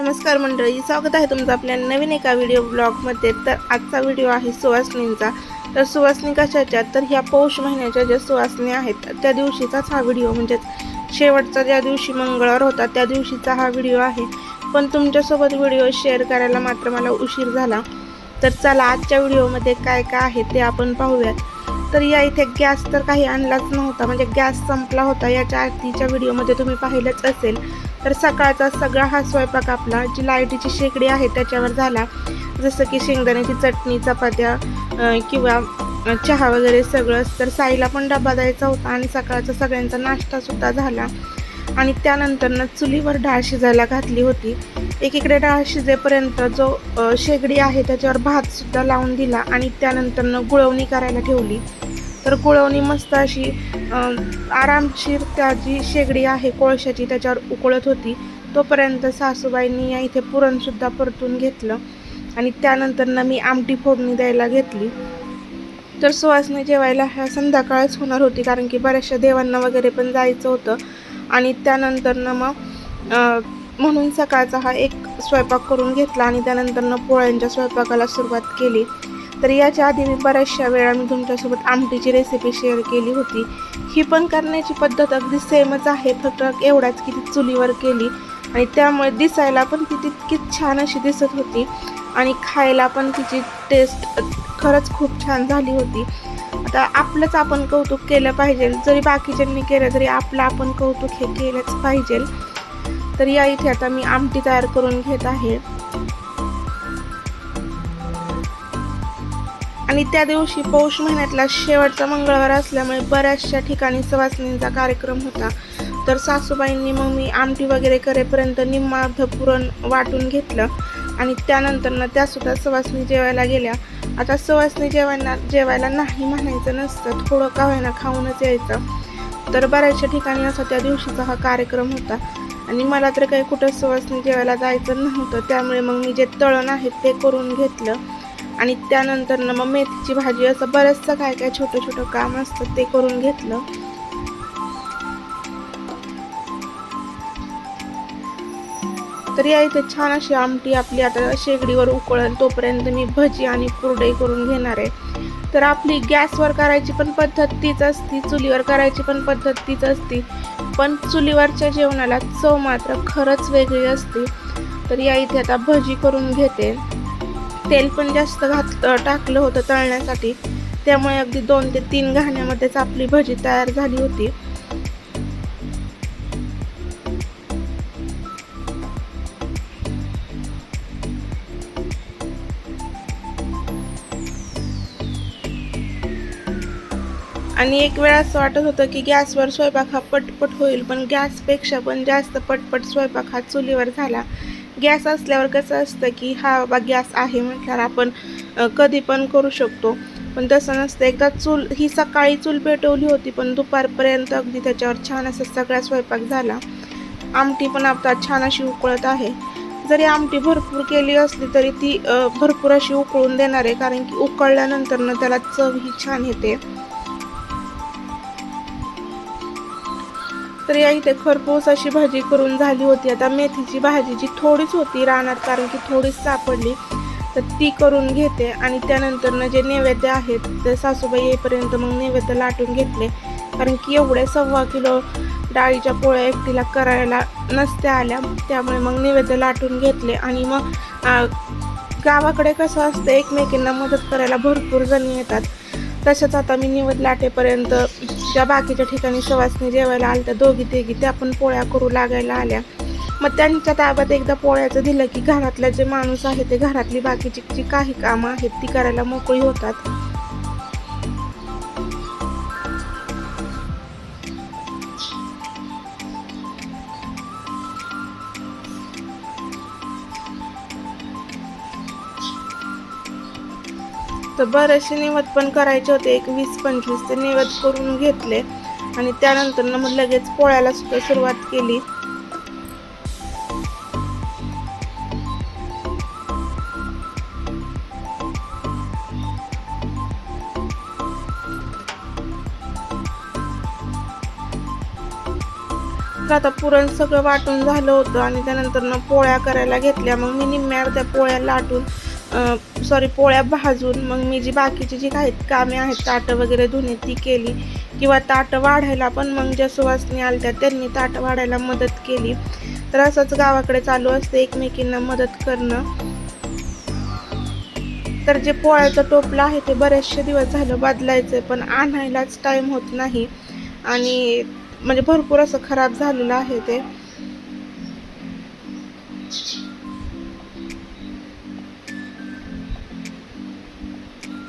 नमस्कार मंडळी स्वागत आहे तुमचं आपल्या नवीन एका व्हिडिओ ब्लॉगमध्ये तर आजचा व्हिडिओ आहे सुवासनींचा. तर सुवासनी कशाच्या? तर ह्या पौष महिन्याच्या ज्या सुवासनी आहेत त्या दिवशीचाच हा व्हिडिओ म्हणजेच शेवटचा ज्या दिवशी मंगळवार होता त्या दिवशीचा हा व्हिडिओ आहे. पण तुमच्यासोबत व्हिडिओ शेअर करायला मात्र मला उशीर झाला. तर चला आजच्या व्हिडिओमध्ये काय काय आहे ते आपण पाहूयात. तर या इथे गॅस तर काही आणलाच नव्हता. म्हणजे गॅस संपला होता. याच्या आरतीच्या व्हिडिओमध्ये तुम्ही पाहिलंच असेल. तर सकाळचा सगळा हा स्वयंपाक आपला जी लाईटीची शेगडी आहे त्याच्यावर झाला. जसं की शेंगदाण्याची चटणी चपात्या किंवा चहा वगैरे सगळंच तर साईला पण डबा द्यायचा होता आणि सकाळचा सगळ्यांचा नाश्तासुद्धा झाला. आणि त्यानंतरनं चुलीवर डाळ शिजायला घातली होती. एकीकडे डाळ शिजेपर्यंत जो शेगडी आहे त्याच्यावर भातसुद्धा लावून दिला आणि त्यानंतरनं गुळवणी करायला ठेवली. तर कुळवणी मस्त अशी आरामशीर त्या जी शेगडी आहे कोळशाची त्याच्यावर उकळत होती तोपर्यंत सासूबाईंनी या इथे पुरणसुद्धा परतून घेतलं. आणि त्यानंतरनं मी आमटी फोडणी द्यायला घेतली. तर सुवासने जेवायला ह्या संध्याकाळच होणार होती कारण की बऱ्याचशा देवांना वगैरे पण जायचं होतं. आणि त्यानंतरनं मग म्हणून सकाळचा हा एक स्वयंपाक करून घेतला आणि त्यानंतरनं पोळ्यांच्या स्वयंपाकाला सुरुवात केली. तर याच्या आधी मी बऱ्याचशा वेळा मी तुमच्यासोबत आमटीची रेसिपी शेअर केली होती. ही पण करण्याची पद्धत अगदी सेमच आहे फक्त एवढाच की ती चुलीवर केली आणि त्यामुळे दिसायला पण ती तितकीच छान अशी दिसत होती आणि खायला पण तिची टेस्ट खरंच खूप छान झाली होती. आता आपलंच आपण कौतुक केलं पाहिजे. जरी बाकीच्यांनी केलं तरी आपलं आपण कौतुक हे केलंच पाहिजे. तर या इथे आता मी आमटी तयार करून घेत आहे. आणि त्या दिवशी पौष महिन्यातला शेवटचा मंगळवार असल्यामुळे बऱ्याचशा ठिकाणी सवासणींचा कार्यक्रम होता. तर सासूबाईंनी मग मी आमटी वगैरे करेपर्यंत निम्मार्ध पुरण वाटून घेतलं. आणि त्यानंतरनं त्यासुद्धा सवासणी जेवायला गेल्या. आता सवासणी जेवायला जेवायला नाही म्हणायचं नसतं. थोडं का होईना खाऊनच यायचं. तर बऱ्याचशा ठिकाणी असा त्या दिवशीचा हा कार्यक्रम होता. आणि मला तर काही कुठं सवासणी जेवायला जायचं नव्हतं. त्यामुळे मग मी जे तळण आहे ते करून घेतलं. आणि त्यानंतरनं मग मेथीची भाजी असं बरंचसं काय काय छोटं छोटं काम असतं ते करून घेतलं. तर या इथे छान अशी आमटी आपली आता शेगडीवर उकळेल तोपर्यंत मी भजी आणि कुरडई करून घेणार आहे. तर आपली गॅसवर करायची पण पद्धत तीच असती चुलीवर करायची पण पद्धत तीच असती. पण चुलीवरच्या जेवणाला चव मात्र खरंच वेगळी असते. तर या इथे आता भजी करून घेते. तेल पण जास्त घात टाकलं होतं तळण्यासाठी. त्यामुळे अगदी दोन ते तीन घाण्यामध्येच आपली भजी तयार झाली होती. आणि एक वेळा असं वाटत होतं की गॅसवर स्वयंपाक हा पटपट होईल पण गॅसपेक्षा पण जास्त पटपट स्वयंपाक हा चुलीवर झाला. गॅस असल्यावर कसं असतं की हा बाबा गॅस आहे म्हटल्यावर आपण कधी पण करू शकतो. पण तसं नसतं. एकदा चूल ही सकाळी चूल पेटवली होती पण दुपारपर्यंत अगदी त्याच्यावर छान असा सगळा स्वयंपाक झाला. आमटी पण आता छान अशी उकळत आहे. जरी आमटी भरपूर केली असली तरी ती भरपूर अशी उकळून देणार आहे कारण की उकळल्यानंतर त्याला चव ही छान येते. तर या इथे खरपूस अशी भाजी करून झाली होती. आता मेथीची भाजी जी थोडीच होती रानात कारण की थोडीच सापडली. तर ती करून घेते आणि त्यानंतरनं जे नैवेद्य आहेत ते सासूबाई येईपर्यंत मग नैवेद्य लाटून घेतले. कारण की एवढे सव्वा किलो डाळीच्या पोळ्या एकटीला करायला नसत्या आल्या. त्यामुळे मग नैवेद्य लाटून घेतले आणि मग गावाकडे कसं असतं एकमेकींना मदत करायला भरपूर जणी येतात. तसंच आता मी निवड लाटेपर्यंत ज्या बाकीच्या ठिकाणी सवासनी जेवायला आल्या त्या दोघी तिघी त्या पण पोळ्या करू लागायला आल्या. मग त्यांच्या ताब्यात एकदा पोळ्याचं दिलं की घरातला जे माणूस आहे ते घरातली बाकीची जी काही कामं आहेत ती करायला मोकळी होतात. तर बरेचसे निवद पण करायचे होते. एक वीस पंचवीस ते निवद करून घेतले. आणि त्यानंतर मग लगेच पोळ्याला सुद्धा सुरुवात केली. आता पुरण सगळं वाटून झालं होतं. आणि त्यानंतर पोळ्या करायला घेतल्या. मग मी निम्म्या त्या पोळ्या लाटून सॉरी पोळ्या भाजून मग मी जी बाकीची जी काही कामे आहेत ताटं वगैरे धुणे ती केली. किंवा ताटं वाढायला पण मग ज्या सुवासनी आलत्या त्यांनी ताटं वाढायला मदत केली. तर असंच गावाकडे चालू असते एकमेकींना मदत करणं. तर जे पोळ्याचं टोपलं आहे ते बरेचसे दिवस झालं बदलायचं आहे पण आणायलाच टाईम होत नाही. आणि म्हणजे भरपूर असं खराब झालेलं आहे ते.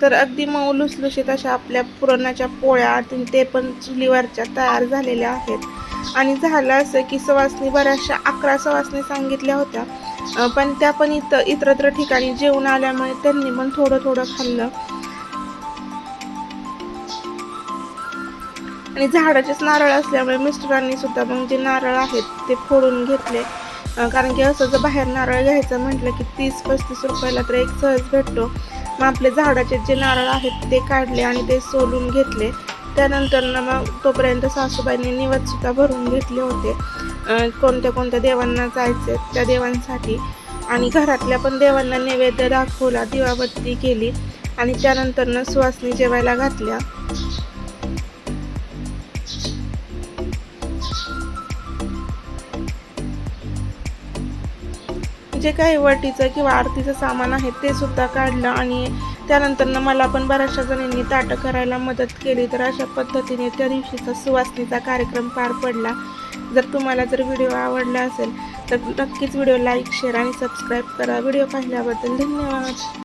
तर अगदी मऊ लुसलुशीत अशा आपल्या पुरणाच्या पोळ्या ते पण चुलीवरच्या तयार झालेल्या आहेत. आणि झालं असं की सवासनी बऱ्याचशा अकरा सवासनी सांगितल्या होत्या. पण त्या पण इथं इतरत्र ठिकाणी जेवण आल्यामुळे त्यांनी पण थोडं थोडं खाल्लं. आणि झाडाचेच नारळ असल्यामुळे मिस्टरांनी सुद्धा मग जे नारळ आहेत ते फोडून घेतले. कारण की असं जर बाहेर नारळ घ्यायचं म्हटलं की तीस पस्तीस रुपयाला तर एक सहज भेटतो. मग आपले झाडाचे जे नारळ आहेत ते काढले आणि ते सोलून घेतले. त्यानंतर ना मग तोपर्यंत सासूबाईंनी निवदसुद्धा भरून घेतले होते. कोणत्या कोणत्या देवांना जायचे त्या देवांसाठी. आणि घरातल्या पण देवांना नैवेद्य दाखवला दिवाबत्ती केली. आणि त्यानंतरनं सुवासनी जेवायला घातल्या. जे काही वटीचं किंवा आरतीचं सामान आहे ते सुद्धा काढलं आणि त्यानंतरनं मला पण बऱ्याचशा जणींनी ताटं करायला मदत केली. तर अशा पद्धतीने त्या दिवशीचा सुवासनीचा कार्यक्रम पार पडला. जर तुम्हाला जर व्हिडिओ आवडला असेल तर नक्कीच व्हिडिओ लाईक शेअर आणि सबस्क्राईब करा. व्हिडिओ पाहिल्याबद्दल धन्यवाद.